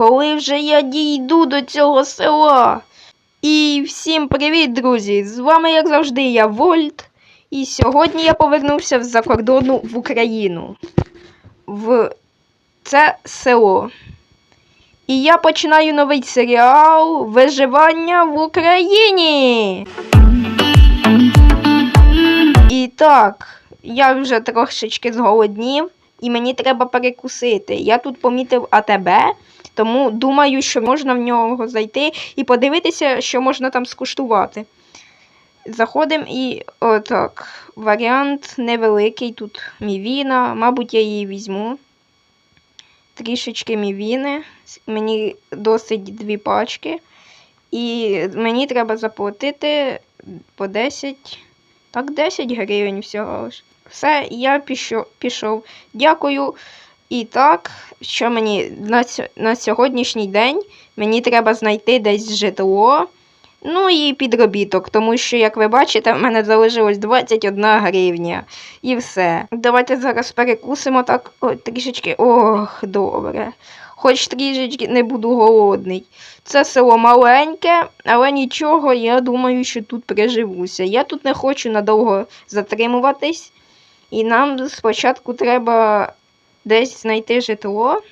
Коли вже я дійду до цього села. І всім привіт, друзі! З вами, як завжди, я Вольт. І сьогодні я повернувся з-за кордону в Україну. В це село. І я починаю новий серіал Виживання в Україні. І так, я вже трошечки зголоднів, і мені треба перекусити. Я тут помітив АТБ, тому думаю, що можна в нього зайти і подивитися, що можна там скуштувати. Заходимо і отак. Варіант невеликий. Тут мівіна, мабуть, я її візьму. Трішечки мівіни. Мені досить дві пачки. І мені треба заплатити по 10. Так, 10 гривень всього лиш. Все, я пішов. Дякую. І так, що мені на, на сьогоднішній день мені треба знайти десь житло. Ну і підробіток, тому що, як ви бачите, в мене залишилось 21 гривня. І все. Давайте зараз перекусимо так о, трішечки. Ох, добре. Хоч трішечки не буду голодний. Це село маленьке, але нічого, я думаю, що тут приживуся. Я тут не хочу надовго затримуватись. І нам спочатку треба десь знайти житло.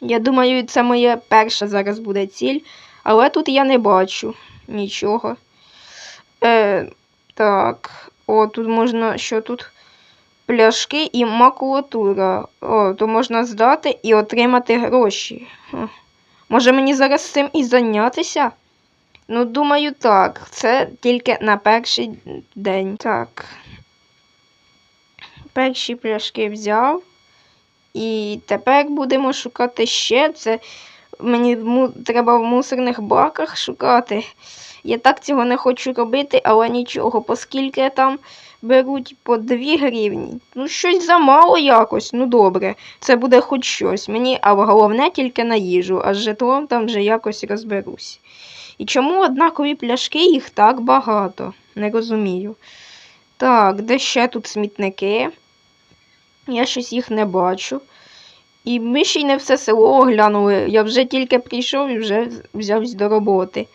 Я думаю, це моя перша зараз буде ціль, але тут я не бачу нічого. Е, так, о, тут можна що тут? Пляшки і макулатура. О, то можна здати і отримати гроші. Хм. Може мені зараз цим і зайнятися? Ну, думаю, так. Це тільки на перший день. Так. Перші пляшки взяв. І тепер будемо шукати ще. Це мені треба в мусорних баках шукати. Я так цього не хочу робити, але нічого, оскільки там беруть по 2 гривні. Ну, щось замало якось. Ну добре, це буде хоч щось. Мені, а головне тільки на їжу, а з житлом там вже якось розберусь. І чому однакові пляшки їх так багато? Не розумію. Так, де ще тут смітники? Я щось їх не бачу. І ми ще й не все село оглянули. Я вже тільки прийшов і вже взявся до роботи.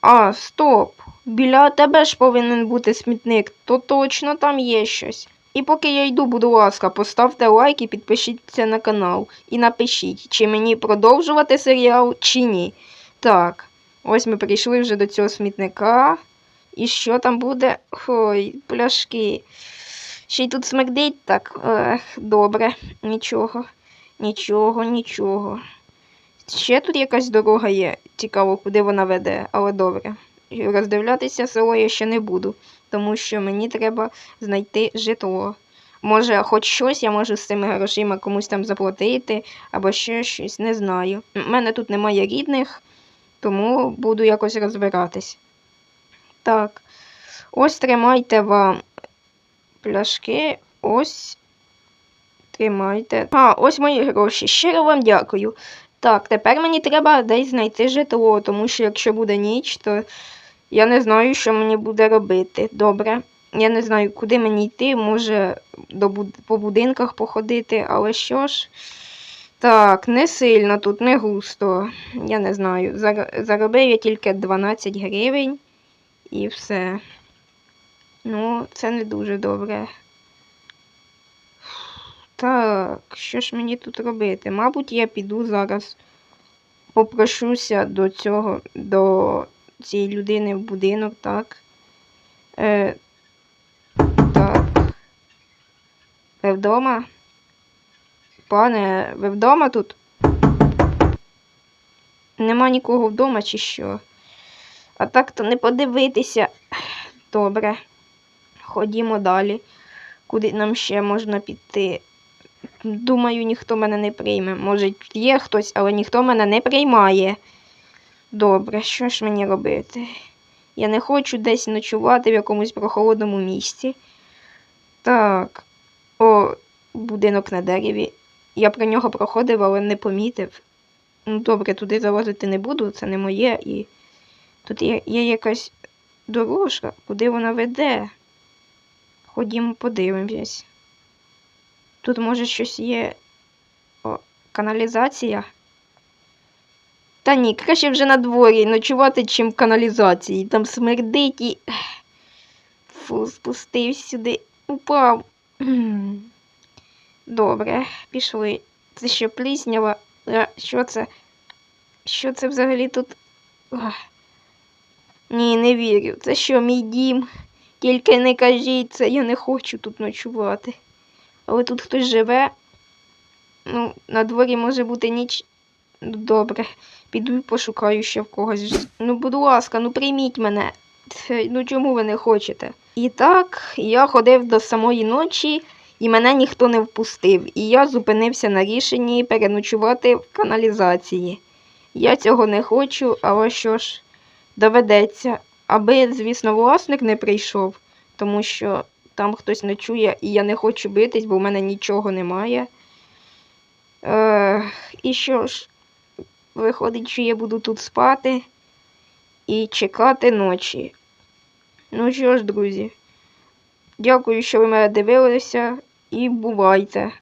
А, стоп. Біля тебе ж повинен бути смітник, то точно там є щось. І поки я йду, будь ласка, поставте лайк і підпишіться на канал. І напишіть, чи мені продовжувати серіал, чи ні. Так, ось ми прийшли вже до цього смітника. І що там буде? Ой, пляшки. Ще й тут смердить так. Ех, добре, нічого, нічого, нічого. Ще тут якась дорога є. Цікаво, куди вона веде, але добре. Роздивлятися село я ще не буду, тому що мені треба знайти житло. Може, хоч щось я можу з цими грошима комусь там заплатити, або ще щось, не знаю. У мене тут немає рідних, тому буду якось розбиратись. Так, ось тримайте вам пляшки. Ось. Тримайте. А, ось мої гроші. Щиро вам дякую. Так, тепер мені треба десь знайти житло, тому що якщо буде ніч, то я не знаю, що мені буде робити. Добре. Я не знаю, куди мені йти, може до буд- по будинках походити, але що ж. Так, не сильно тут, не густо. Я не знаю. Зар- Заробив я тільки 12 гривень і все. Ну, це не дуже добре. Так, що ж мені тут робити? Мабуть, я піду зараз попрошуся до цього, до цієї людини в будинок, так. Е, так. Ви вдома? Пане, ви вдома тут? Нема нікого вдома чи що? А так то не подивитися. Добре. Ходімо далі. Куди нам ще можна піти? Думаю, ніхто мене не прийме. Може, є хтось, але ніхто мене не приймає. Добре, що ж мені робити? Я не хочу десь ночувати в якомусь прохолодному місці. Так. О, будинок на дереві. Я про нього проходив, але не помітив. Ну, добре, туди залазити не буду, це не моє. І тут є, є якась дорожка, куди вона веде. Ходімо, подивимось. Тут, може, щось є. О, каналізація. Та ні, краще вже на дворі ночувати, чим в каналізації. Там смердить і. Фу, спустився сюди. Упав. Добре, пішли. Це що, пліснява? Що це? Що це взагалі тут? Ах. Ні, не вірю. Це що, мій дім? Тільки не кажіть це, я не хочу тут ночувати. Але тут хтось живе. Ну, на дворі може бути ніч. Ну, Добре, піду і пошукаю ще в когось. Ну, будь ласка, ну прийміть мене. Ну чому ви не хочете? І так, я ходив до самої ночі, і мене ніхто не впустив. І я зупинився на рішенні переночувати в каналізації. Я цього не хочу, але що ж, доведеться. Аби, звісно, власник не прийшов, тому що там хтось ночує, і я не хочу битись, бо в мене нічого немає. Е, і що ж, виходить, що я буду тут спати і чекати ночі. Ну що ж, друзі, дякую, що ви мене дивилися, і бувайте.